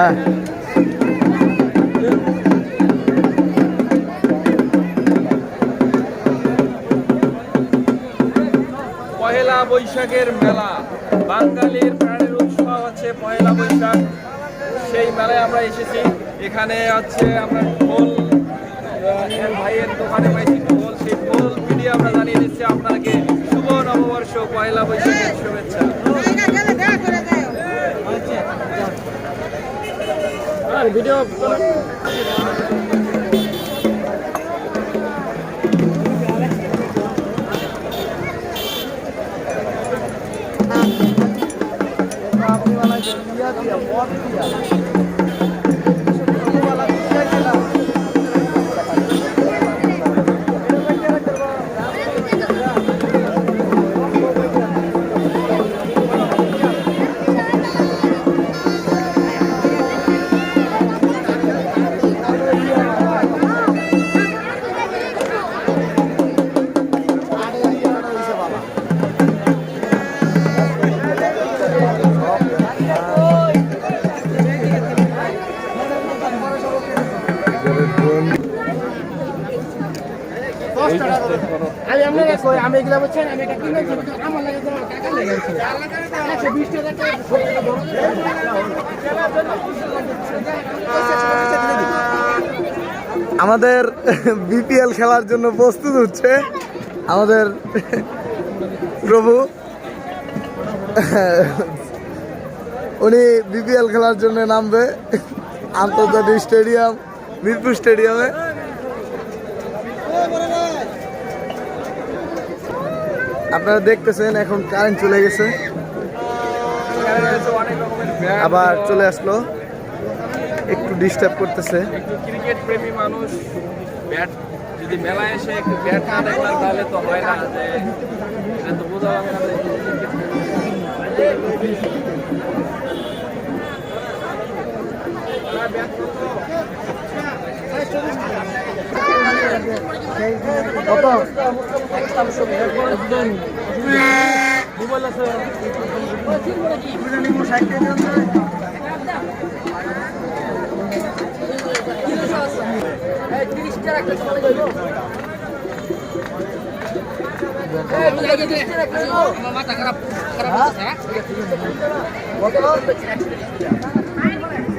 হ্যাঁ। পহেলা বৈশাখের মেলা। বাঙালির প্রাণের উৎসব হচ্ছে পহেলা বৈশাখ। সেই মেলায় আমরা এসেছি। এখানে হচ্ছে আমরা ঢোল ভাইয়ের দোকানে পাইছি ঢোল। সেই ঢোল ভিডিও আমরা জানিয়ে দিচ্ছি আপনাকে শুভ নববর্ষ, পহেলা বৈশাখের শুভেচ্ছা। ভিডিও আমাদের বিপিএল খেলার জন্য প্রস্তুত হচ্ছে আমাদের প্রভু। উনি বিপিএল খেলার জন্য নামবে। আন্তর্জাতিক স্টেডিয়াম। মিরপুর স্টেডিয়ামে। আপনারা দেখতেছেন, এখন কারেন্ট চলে গেছে। আবার চলে আসলো। একটু ডিস্টার্ব করতেছে। মানুষ যদি মেলায় এসে যে cricket প্রেমী। কত? মাথা খারাপ খারাপ হচ্ছে